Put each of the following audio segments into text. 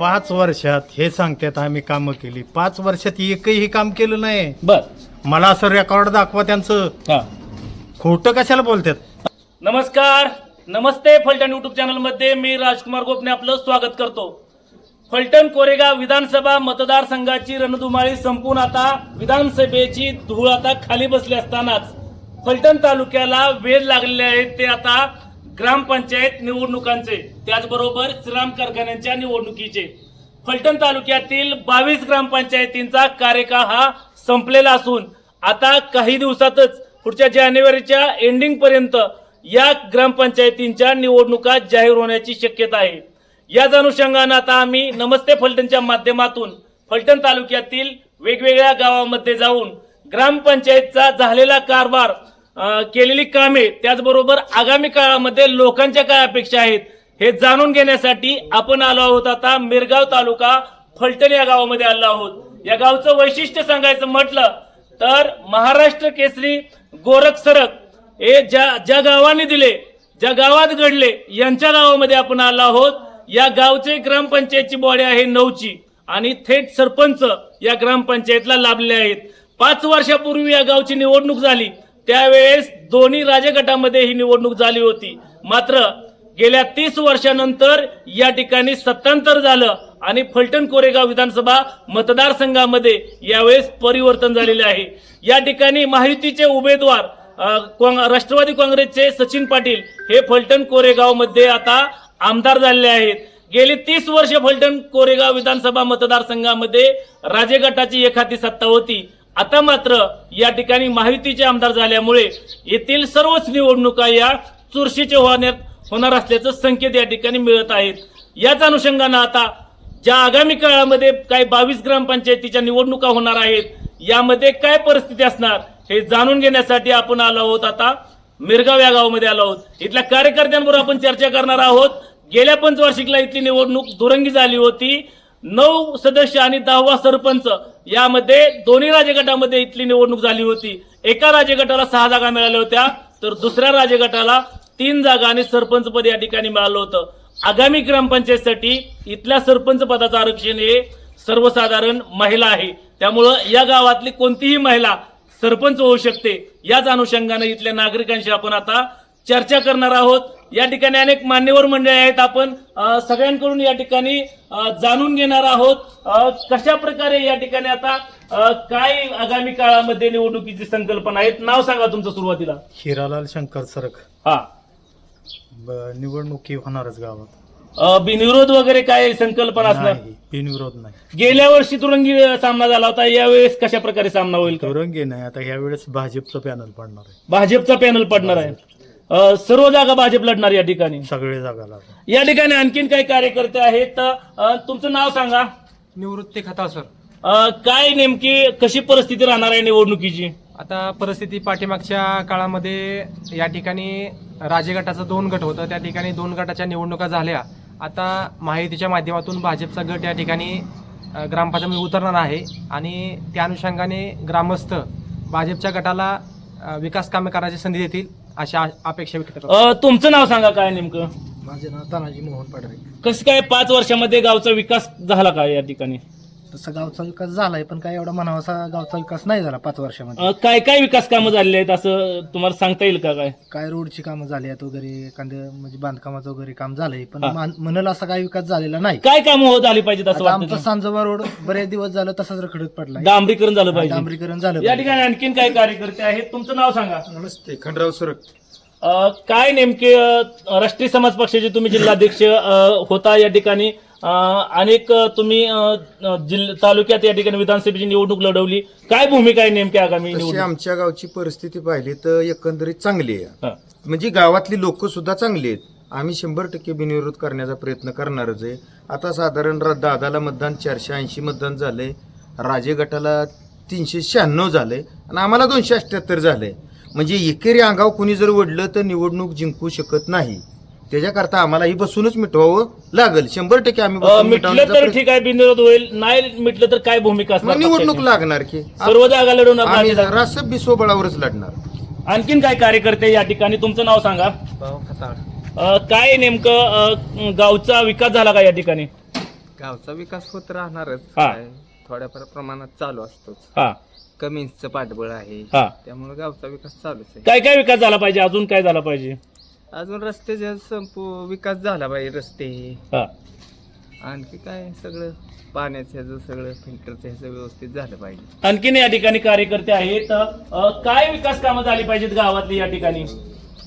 पाच वर्षात हे सांगतात आम्ही कामं केली. पाच वर्षात एकही काम केलं नाही. बर. मला असं रेकॉर्ड दाखवा त्यांचं. हा. खोटं कशाला बोलतात? नमस्कार. नमस्ते फलटण युट्यूब चॅनलमध्ये मी राजकुमार गोपने आपलं स्वागत करतो. फलटण कोरेगाव विधानसभा मतदारसंघाची रणधुमाळी संपून आता विधानसभेची धूळ आता खाली बसली असतानाच फलटण तालुक्याला वेध लागलेले आहेत ते आता ग्रामपंचायत निवडणुकांचे त्याचबरोबर श्रीराम कारखान्यांच्या निवडणुकीचे. फलटण तालुक्यातील बावीस ग्रामपंचायतींचा कार्यकाळ हा संपलेला असून आता काही दिवसातच पुढच्या जानेवारीच्या एंडिंग पर्यंत या ग्रामपंचायतींच्या निवडणुका जाहीर होण्याची शक्यता आहे. याच अनुषंगानं आता आम्ही नमस्ते फलटणच्या माध्यमातून फलटण तालुक्यातील वेगवेगळ्या गावामध्ये जाऊन ग्रामपंचायतचा झालेला कारभार केलेली कामे त्याचबरोबर आगामी काळामध्ये लोकांच्या काय अपेक्षा आहेत हे जाणून घेण्यासाठी आपण आलो आहोत आता मिरगाव तालुका फलटण या गावामध्ये आलो आहोत. या गावचं वैशिष्ट्य सांगायचं म्हटलं तर महाराष्ट्र केसरी गोरख सरक हे ज्या ज्या गावाने दिले ज्या गावात घडले यांच्या गावामध्ये आपण आलो आहोत. या गावचे ग्रामपंचायतची बॉडी आहे नऊची आणि थेट सरपंच या ग्रामपंचायतला लाभले आहेत. पाच वर्षापूर्वी या गावची निवडणूक झाली. त्यावेळेस दोन्ही राजगटामध्ये ही निवडणूक झाली होती. मात्र गेल्या तीस वर्षानंतर या ठिकाणी सत्तांतर झालं आणि फलटण कोरेगाव विधानसभा मतदारसंघामध्ये यावेळेस परिवर्तन झालेले आहे. या ठिकाणी महायुतीचे उमेदवार काँग- राष्ट्रवादी काँग्रेसचे सचिन पाटील हे फलटण कोरेगावमध्ये आता आमदार झालेले आहेत. गेली तीस वर्ष फलटण कोरेगाव विधानसभा मतदारसंघामध्ये राजे गटाची एखादी सत्ता होती. आता मात्र या ठिकाणी महायुतीचे आमदार झाल्यामुळे येथील सर्वच निवडणुका या चुरशीचे होण्यात होणार असल्याचं संकेत या ठिकाणी मिळत आहेत. याच अनुषंगानं आता ज्या आगामी काळामध्ये काही बावीस ग्रामपंचायतीच्या निवडणुका होणार आहेत यामध्ये काय परिस्थिती असणार हे जाणून घेण्यासाठी आपण आलो आहोत आता. मिरगाव या गावामध्ये आलो आहोत. इथल्या कार्यकर्त्यांबरोबर आपण चर्चा करणार आहोत. गेल्या पंचवार्षिकला इथली निवडणूक दुरंगी झाली होती. नऊ सदस्य आणि दहावा सरपंच यामध्ये दोन्ही राजगटामध्ये इथली निवडणूक झाली होती. एका राजगटाला सहा जागा मिळाल्या होत्या तर दुसऱ्या राजगटाला तीन जागा आणि सरपंच पद या ठिकाणी मिळालं होतं. आगामी ग्रामपंचायतसाठी इथल्या सरपंच पदाचं आरक्षण हे सर्वसाधारण महिला आहे. त्यामुळं या गावातली कोणतीही महिला सरपंच होऊ शकते. याच अनुषंगाने इथल्या नागरिकांशी आपण आता चर्चा करणार आहोत. या ठिकाणी अनेक मान्यवर मंडळी आहेत. आपण सगळ्यांकडून या ठिकाणी जाणून घेणार आहोत. कशा प्रकारे या ठिकाणी आता काय आगामी काळामध्ये निवडणुकीची संकल्पना आहेत? नाव सांगा तुमचं सुरुवातीला. हिरालाल शंकर सरक. हा. निवडणुकी होणारच गावात. बिनविरोध वगैरे काय संकल्पना असणार? नाही बिनविरोध नाही. गेल्या वर्षी तुरंगी सामना झाला होता. यावेळेस कशा प्रकारे सामना होईल? का? तुरंगी नाही. आता ह्या वेळेस भाजपचं पॅनल पडणार आहे. भाजपचा पॅनल पडणार आहे. अ, सर्व जागा भाजप लढणार या ठिकाणी. सगळे जागा लागणार. या ठिकाणी आणखीन काही कार्यकर्ते आहेत. अ, तुमचं नाव सांगा. निवृत्ती खता सर. अ, काय नेमकी कशी परिस्थिती राहणार आहे निवडणुकीची? आता परिस्थिती पाठीमागच्या काळामध्ये या ठिकाणी राजे गटाचं दोन गट होतं. त्या ठिकाणी दोन गटाच्या निवडणुका झाल्या. आता माहितीच्या माध्यमातून भाजपचा गट या ठिकाणी अ, ग्रामपंचायतीमध्ये उतरणार आहे. आणि त्या अनुषंगाने ग्रामस्थ भाजपच्या गटाला अ, विकास कामे करायची संधी देतील. अशा अपेक्षा व्यक्त करतो. अ, तुमचं नाव सांगा काय नेमकं? माझे नाव तानाजी मोहन पाडरे. कसं काय पाच वर्षामध्ये गावचा विकास झाला का या ठिकाणी? तसं गावचा विकास झालाय पण काय एवढा म्हणावासा गावचा विकास नाही झाला पाच वर्षामध्ये. अ, काय काय विकास कामं झालेली आहेत असं तुम्हाला सांगता येईल का काय? काय रोडची कामं झाली आहेत वगैरे एखाद्या म्हणजे बांधकामाचं वगैरे काम झालंय पण हा. मान- म्हणाल असा काही विकास झालेला नाही. काय कामं हो झाली पाहिजेत असं आता आमचा वाटतं सांजोबा रोड बरेच दिवस झालं तसंच रखडत पडलाय. डांबरीकरण झालं पाहिजे. डांबरीकरण झालं या पाहिजे. ठिकाणी आणखीन काही कार्यकर्ते आहेत? तुमचं नाव सांगा. नमस्ते खंडराव सुरक अ, काय नेमके अ, राष्ट्रीय समाज पक्षाचे तुम्ही जिल्हाध्यक्ष अ, होता या ठिकाणी? अनेक तुम्ही जिल्ह तालुक्यात या ठिकाणी विधानसभेची निवडणूक लढवली. काय भूमिका आहे नेमकी आगामी तशी निवडणूक? आमच्या गावची परिस्थिती पाहिली तर एकंदरीत चांगली आहे. म्हणजे गावातली लोक सुद्धा चांगली आहेत. आम्ही शंभर टक्के बिनविरोध करण्याचा प्रयत्न करणारच आहे. आता साधारण र- दादाला मतदान चारशे ऐंशी मतदान झालंय. राजे गटाला तीनशे शहाण्णव झालंय. आणि आम्हाला दोनशे अठ्याहत्तर झालंय. म्हणजे एकेरी अंगाव कुणी जर वडलं तर निवडणूक जिंकू शकत नाही. त्याच्याकरता आम्हाला ही बसूनच मिटवावं लागेल. शंभर टक्के आम्ही अ, बसून मिटलं मिटवण्याचा तर ठीक आहे बिनविरोध होईल. नाही मिटलं तर काय भूमिका असणार निवडणूक पक्षाची? लागणार की. सर्व जागा लढवणार आम्ही. रासप बी स्वबळावरच लढणार. आणखीन काय कार्यकर्ते या ठिकाणी? तुमचं नाव सांगा. भाऊ खताळ. अ, काय नेमकं अ, गावचा विकास झाला का या ठिकाणी? गावचा विकास होत राहणारच. हा. काय थोड्याफार प्रमाणात चालू असतोच. हा. पाठबळ आहे. हा. त्यामुळे गावचा विकास चालूच आहे. काय काय विकास झाला पाहिजे? अजून काय झाला पाहिजे? अजून रस्त्याचा संपू विकास झाला पाहिजे रस्ते. हा. आणखी काय सगळं? पाण्याचं ह्याचं सगळं फिल्टरचं ह्याचं व्यवस्थित झालं पाहिजे. आणखीन या ठिकाणी कार्यकर्ते आहेत. अ, काय विकास कामं झाली पाहिजेत गावातली या ठिकाणी?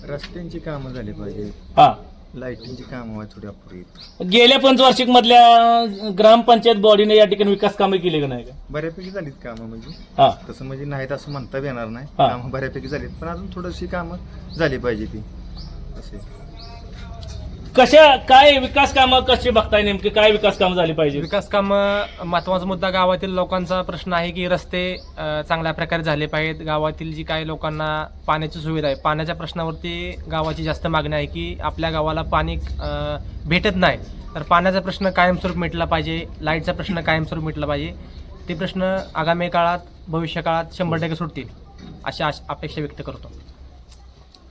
रस्त्यांची कामं झाली पाहिजे हा. लाईटिंगची कामं आहेत थोडी अपुरी गेल्या पंचवार्षिक मधल्या ग्रामपंचायत बॉडीने या ठिकाणी विकास कामे केली का नाही? का बऱ्यापैकी झालीत कामं म्हणजे. हा. तसं म्हणजे नाहीत असं म्हणता येणार नाही. हा. कामं बऱ्यापैकी झालीत. पण अजून थोडीशी कामं झाली पाहिजे ती. कशा काय विकास कामं कशी बघताय नेमके? काय विकास कामं झाली पाहिजे विकास काम महत्त्वाचा मुद्दा गावातील लोकांचा प्रश्न आहे की रस्ते अ, चांगल्या प्रकारे झाले पाहिजेत. गावातील जी काही लोकांना पाण्याची सुविधा आहे पाण्याच्या प्रश्नावरती गावाची जास्त मागणी आहे की आपल्या गावाला पाणी अ, भेटत नाही. तर पाण्याचा प्रश्न कायमस्वरूप मिटला पाहिजे लाईटचा प्रश्न कायमस्वरूप मिटला पाहिजे. ते प्रश्न आगामी काळात भविष्य काळात शंभर टक्के सुटतील अशा आश- अपेक्षा व्यक्त करतो.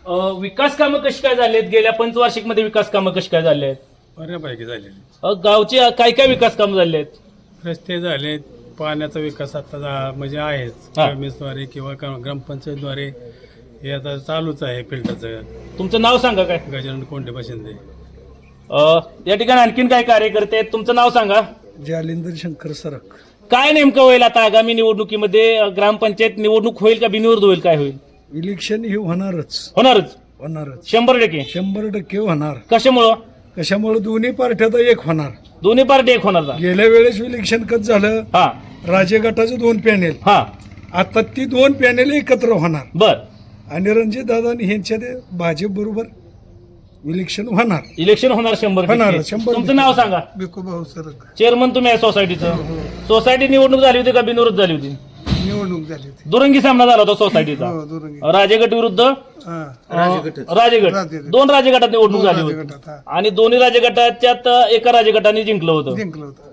अ, विकास कामं कशी काय झाली आहेत गेल्या पंचवार्षिकमध्ये विकास कामं कशी काय झाली आहेत बऱ्यापैकी झालेले. अ, गावचे काय काय विकास कामं झाले आहेत रस्ते झाले पाण्याचा विकास आता झा- म्हणजे आहेच. हा. ग्रामीणद्वारे किंवा ग्रामपंचायतद्वारे हे आता चालूच आहे फिल्टरचं. तुमचं नाव सांगा काय? गजानन कोंडे बशिंदे. अ, या ठिकाणी आणखीन काय कार्यकर्ते आहेत? तुमचं नाव सांगा. जालिंदर शंकर सरक. काय नेमकं होईल आता आगामी निवडणुकीमध्ये? अ, ग्रामपंचायत निवडणूक होईल का बिनविरोध होईल? काय होईल? इलेक्शन हे होणारच. होणारच. होणारच. शंभर टक्के. शंभर टक्के होणार. कशामुळं? कशामुळे? दोन्ही पार्ट्यात एक होणार. दोन्ही पार्टी एक होणार का? गेल्या वेळेस इलेक्शन कसं झालं? हा. राजे गटाचे दोन पॅनेल. हा. आता ती दोन पॅनेल एकत्र होणार. बर. आणि रणजित दादा ह्यांच्या भाजप बरोबर इलेक्शन होणार. इलेक्शन होणार शंभर होणार, टक्के. शंभर तुमचं टक्के. नाव सांगा. बिकोभाऊ सरक. चेअरमन तुम्ही आहे सोसायटीचं सोसायटी निवडणूक झाली होती का बिनविरोध झाली होती? निवडणूक झाली होती. दुरंगी सामना झाला होता सोसायटीचा. हो, दुरंगी. राजेगट विरुद्ध? हा. राजेगट. राजेगट. दोन राजगटात निवडणूक झाली राजगटात, होती हा. आणि दोन्ही राजगटाच्यात एका राजगटाने जिंकलं होतं. जिंकलं होतं.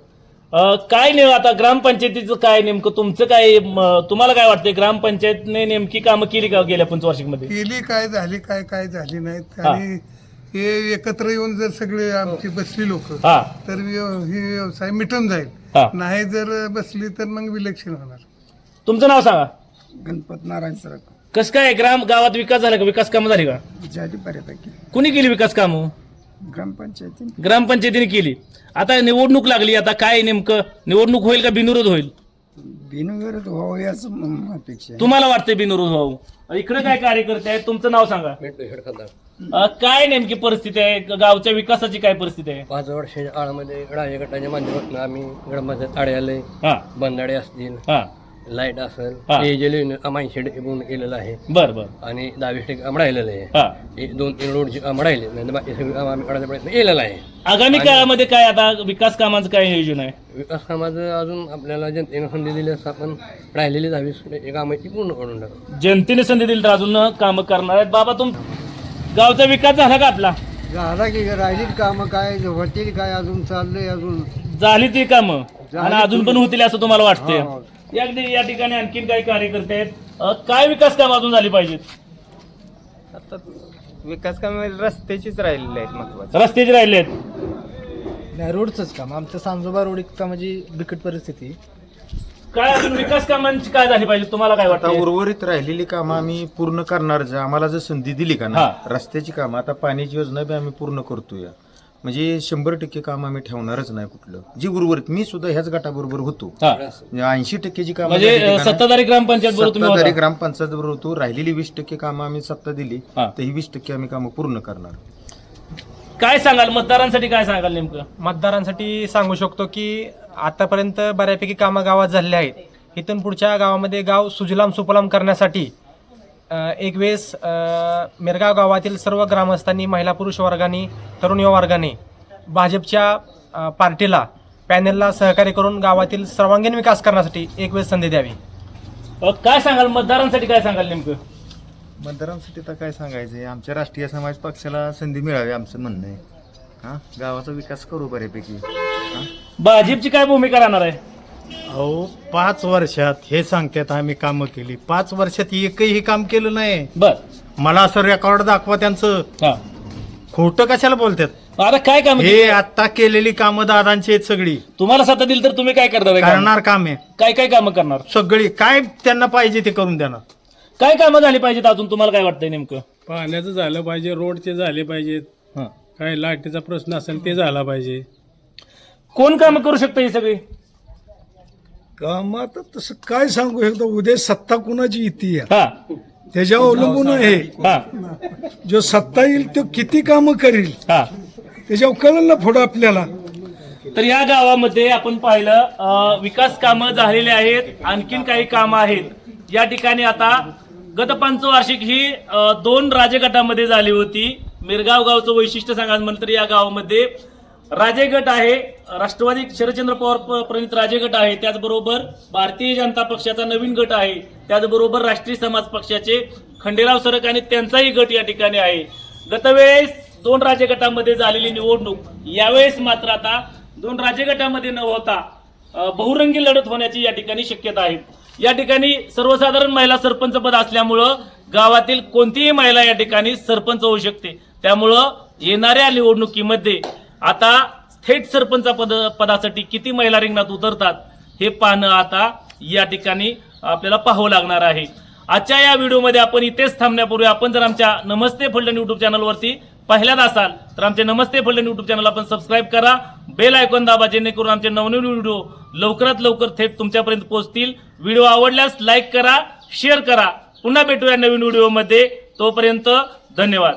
अ, काय नाही आता ग्रामपंचायतीचं काय नेमकं तुमचं काय म, तुम्हाला काय वाटतंय ग्रामपंचायतने नेमकी कामं केली का गेल्या पंचवार्षिकमध्ये केली काय झाली काय काय झाली नाहीत. हा. आणि हे एकत्र येऊन जर सगळे आमची बसली लोक हा. तर ही व्यवसाय मिटून जाईल. हा. नाही जर बसली तर मग विलक्षण होणार. तुमचं नाव सांगा. गणपत नारायण सरक. कसं काय ग्राम गावात विकास झाला का? विकास कामं झाली का? झाली बऱ्यापैकी. कुणी केली विकास कामं? ग्रामपंचायती ग्रामपंचायतीने केली. आता निवडणूक लागली आता काय नेमकं? निवडणूक होईल का बिनविरोध होईल? बिनविरोध व्हावं याच अपेक्षा तुम्हाला वाटतंय बिनविरोध व्हावं? इकडे काय कार्यकर्ते आहेत? तुमचं नाव सांगा. अ, काय नेमकी परिस्थिती आहे? गावच्या विकासाची काय परिस्थिती आहे? पाच वर्षाच्या काळामध्ये राजगटाच्या माध्यमातून आम्ही ग्रामपंचायत आड्यालय हा. बंदाडे असतील. हा. लाइट असेल हा. ऐंशी टक्के पूर्ण केलेलं आहे. बर बर. आणि दहावीस टक्के काम राहिलेलं आहे. हा. एक दोन तीन रोडची काम राहिले नाही बाकी सगळी काम आम्ही करण्याचा प्रयत्न केलेला आहे. आगामी काळामध्ये काय आता विकास कामाचं काय नियोजन आहे? विकास कामाचं अजून आपल्याला जनतेनं संधी दिली असं आपण राहिलेली दहावीस टक्के कामाची पूर्ण करून टाकू जनतेने संधी दिली तर अजून कामं करणार आहेत. बाबा तुम गावचा विकास झाला का आपला? झाला की राहिली कामं काय होतील काय अजून चाललंय अजून. झाली ती कामं. आणि झाली अजून पण होतील असं तुम्हाला वाटतंय? हो. या ठिकाणी आणखीन काही कार्यकर्ते आहेत. काय विकास काम अजून झाली पाहिजेत? आता विकास कामे रस्त्याचीच राहिलेली आहेत महत्त्वाचे. रस्त्याचे राहिले आहेत. नाही रोडचंच काम. आमचं सांजोबा रोड इतका म्हणजे बिकट परिस्थिती. काय अजून विकास कामांची काय झाली पाहिजे तुम्हाला काय आता वाटतं उर्वरित राहिलेली कामं आम्ही पूर्ण करणारच आहे. आम्हाला जर संधी दिली का ना हा. रस्त्याची कामं. आता पाण्याची योजना बी आम्ही पूर्ण करतोय. म्हणजे शंभर टक्के काम आम्ही ठेवणारच नाही कुठलं. जी उर्वरित मी सुद्धा ह्याच गटाबरोबर होतो. हा. ऐंशी टक्केची कामं म्हणजे झाली अ, सत्ताधारी ग्रामपंचायत बरोबर तुम्ही सत्ताधारी होता. ग्रामपंचायत बरोबर होतो. राहिलेली वीस टक्के कामं आम्ही सत्ता दिली हा. तर ही वीस टक्के आम्ही कामं पूर्ण करणार. काय सांगाल? मतदारांसाठी काय सांगाल नेमकं? मतदारांसाठी सांगू शकतो की आतापर्यंत बऱ्यापैकी कामं गावात झालेली आहेत. इथून पुढच्या गावामध्ये गाव सुजलाम सुफलाम करण्यासाठी एक वेळेस मिरगाव गावातील सर्व ग्रामस्थांनी महिला पुरुष वर्गाने तरुण युवा वर्गाने भाजपच्या पार्टीला पॅनेलला सहकार्य करून गावातील सर्वांगीण विकास करण्यासाठी एक वेळेस संधी द्यावी. अ, काय सांगाल? मतदारांसाठी काय सांगाल नेमकं? मतदारांसाठी तर काय सांगायचंय? आमच्या राष्ट्रीय समाज पक्षाला संधी मिळावी आमचं म्हणणं आहे. हा? गावाचा विकास करू बऱ्यापैकी. हा? भाजपची काय भूमिका राहणार आहे? अहो पाच वर्षात हे सांगतात आम्ही कामं केली. पाच वर्षात एकही काम केलं नाही. बर. मला असं रेकॉर्ड दाखवा त्यांचं. हा. खोटं कशाला बोलतात? आता काय काम हे आता केलेली कामं दादांची आहेत सगळी. तुम्हाला सत्ता दिली तर तुम्ही काय करणार आहे कामं? करणार कामे काय काय कामं करणार? सगळी. काय त्यांना पाहिजे ते करून देणार. काय कामं झाली पाहिजेत अजून? तुम्हाला काय वाटतंय नेमकं? पाण्याचं झालं पाहिजे रोडचे झाले पाहिजेत. हं. काय लाईटीचा प्रश्न असेल ते झाला पाहिजे. कोण कामं करू शकतं ही सगळी? काम आता तसं काय सांगू शकतो उद्या सत्ता कुणाची येते हा. त्याच्यावर अवलंबून आहे. हा. जो सत्ता येईल तो किती कामं करील? हा. त्याच्यावर कळलं ना पुढं आपल्याला. तर या गावामध्ये आपण पाहिलं अं, विकास कामं झालेली आहेत आणखीन काही कामं आहेत. या ठिकाणी आता गत पंचवार्षिक ही अं, दोन राजगटामध्ये झाली होती. मिरगाव गावचं वैशिष्ट्य सांगायचं म्हणलं तर या गावामध्ये राजे गट आहे राष्ट्रवादी शरदचंद्र पवार प्रणित राजे गट आहे त्याचबरोबर भारतीय जनता पक्षाचा नवीन गट आहे त्याचबरोबर राष्ट्रीय समाज पक्षाचे खंडेराव सरक आणि त्यांचाही गट या ठिकाणी आहे. गतवेळेस दोन राज्य गटामध्ये झालेली निवडणूक यावेळेस मात्र आता दोन राज्य गटामध्ये न होता बहुरंगी लढत होण्याची या ठिकाणी शक्यता आहे. या ठिकाणी सर्वसाधारण महिला सरपंच पद असल्यामुळं गावातील कोणतीही महिला या ठिकाणी सरपंच होऊ शकते. त्यामुळं येणाऱ्या निवडणुकीमध्ये आता थेट सरपंच पद पदासाठी किती महिला रिंगणात उतरतात हे पाहणं आता या ठिकाणी आपल्याला पाहावं लागणार आहे. आजच्या या व्हिडिओमध्ये आपण इथेच थांबण्यापूर्वी आपण जर आमच्या नमस्ते फलटण युट्यूब चॅनलवरती पहिल्यांदा असाल तर आमचे नमस्ते फलटण युट्यूब चॅनल आपण सबस्क्राईब करा बेल आयकॉन दाबा जेणेकरून आमचे नवनवीन व्हिडिओ लवकरात लवकर थेट तुमच्यापर्यंत पोहोचतील. व्हिडिओ आवडल्यास लाईक करा शेअर करा. पुन्हा भेटूया नवीन व्हिडिओमध्ये. तोपर्यंत धन्यवाद.